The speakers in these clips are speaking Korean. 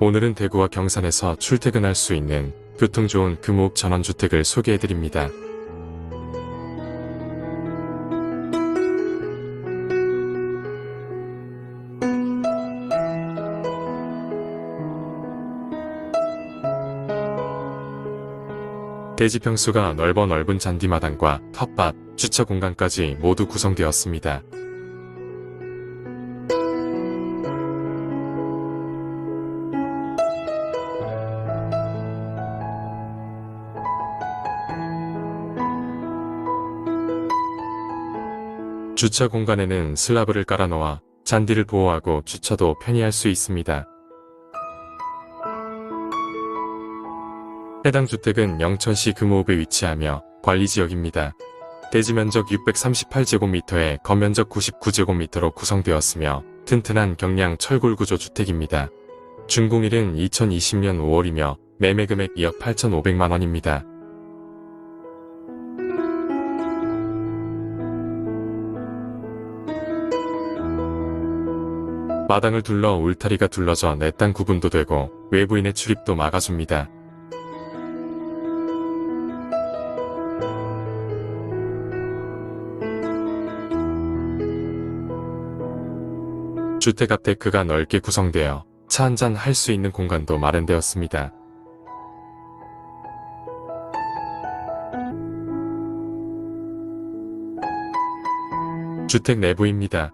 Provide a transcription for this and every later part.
오늘은 대구와 경산에서 출퇴근할 수 있는 교통 좋은 금호흡 전원주택을 소개해드립니다. 대지 평수가 넓어 넓은 잔디마당과 텃밭, 주차 공간까지 모두 구성되었습니다. 주차 공간에는 슬라브를 깔아놓아 잔디를 보호하고 주차도 편히 할 수 있습니다. 해당 주택은 영천시 금호읍에 위치하며 관리지역입니다. 대지 면적 638제곱미터에 건면적 99제곱미터로 구성되었으며 튼튼한 경량 철골 구조 주택입니다. 준공일은 2020년 5월이며 매매 금액 2억 8,500만 원입니다. 마당을 둘러 울타리가 둘러져 내 땅 구분도 되고 외부인의 출입도 막아줍니다. 주택 앞 데크가 넓게 구성되어 차 한잔 할 수 있는 공간도 마련되었습니다. 주택 내부입니다.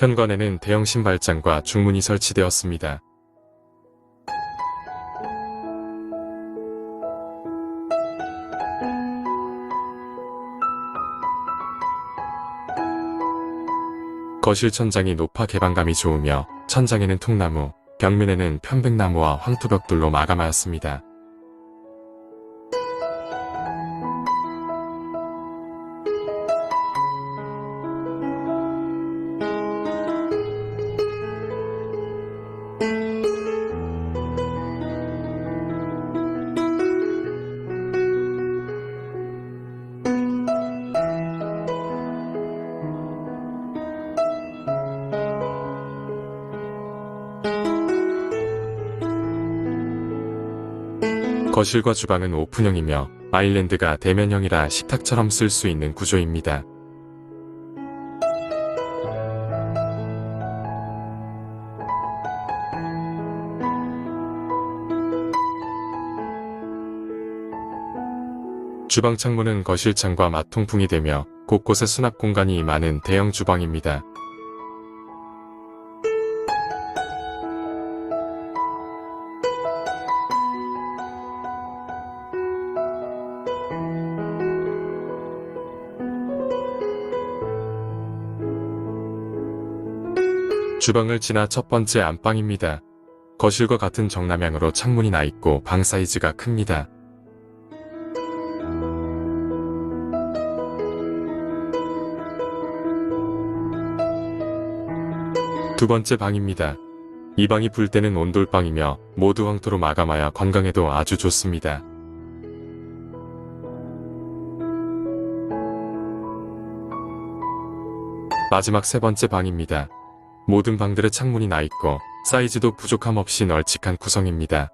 현관에는 대형 신발장과 중문이 설치되었습니다. 거실 천장이 높아 개방감이 좋으며 천장에는 통나무, 벽면에는 편백나무와 황토벽돌로 마감하였습니다. 거실과 주방은 오픈형이며 아일랜드가 대면형이라 식탁처럼 쓸 수 있는 구조입니다. 주방 창문은 거실 창과 마통풍이 되며 곳곳에 수납 공간이 많은 대형 주방입니다. 주방을 지나 첫 번째 안방입니다. 거실과 같은 정남향으로 창문이 나 있고 방 사이즈가 큽니다. 두 번째 방입니다. 이 방이 불 때는 온돌방이며 모두 황토로 마감하여 건강에도 아주 좋습니다. 마지막 세 번째 방입니다. 모든 방들의 창문이 나 있고 사이즈도 부족함 없이 널찍한 구성입니다.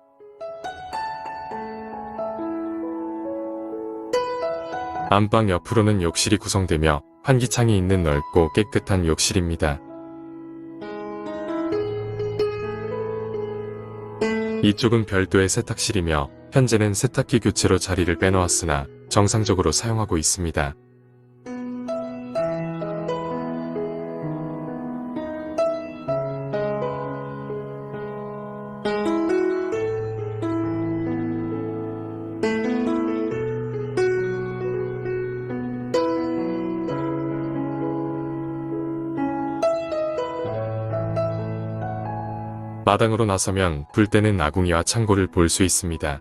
안방 옆으로는 욕실이 구성되며 환기창이 있는 넓고 깨끗한 욕실입니다. 이쪽은 별도의 세탁실이며 현재는 세탁기 교체로 자리를 빼놓았으나 정상적으로 사용하고 있습니다. 마당으로 나서면 불 때는 아궁이와 창고를 볼 수 있습니다.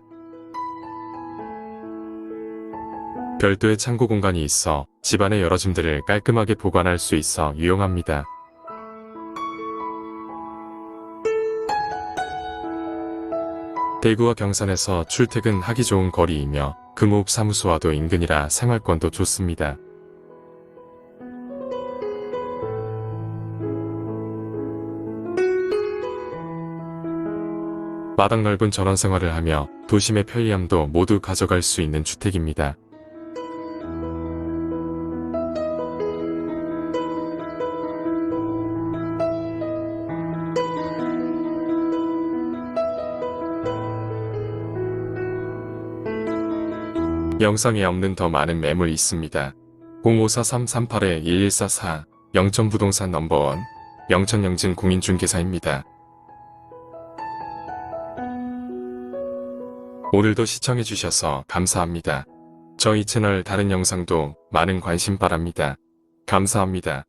별도의 창고 공간이 있어 집안의 여러 짐들을 깔끔하게 보관할 수 있어 유용합니다. 대구와 경산에서 출퇴근하기 좋은 거리이며 금호흡 사무소와도 인근이라 생활권도 좋습니다. 마당 넓은 전원 생활을 하며 도심의 편리함도 모두 가져갈 수 있는 주택입니다. 영상에 없는 더 많은 매물 있습니다. 054338-1144 영천부동산 넘버원 영천영진 공인중개사입니다. 오늘도 시청해주셔서 감사합니다. 저희 채널 다른 영상도 많은 관심 바랍니다. 감사합니다.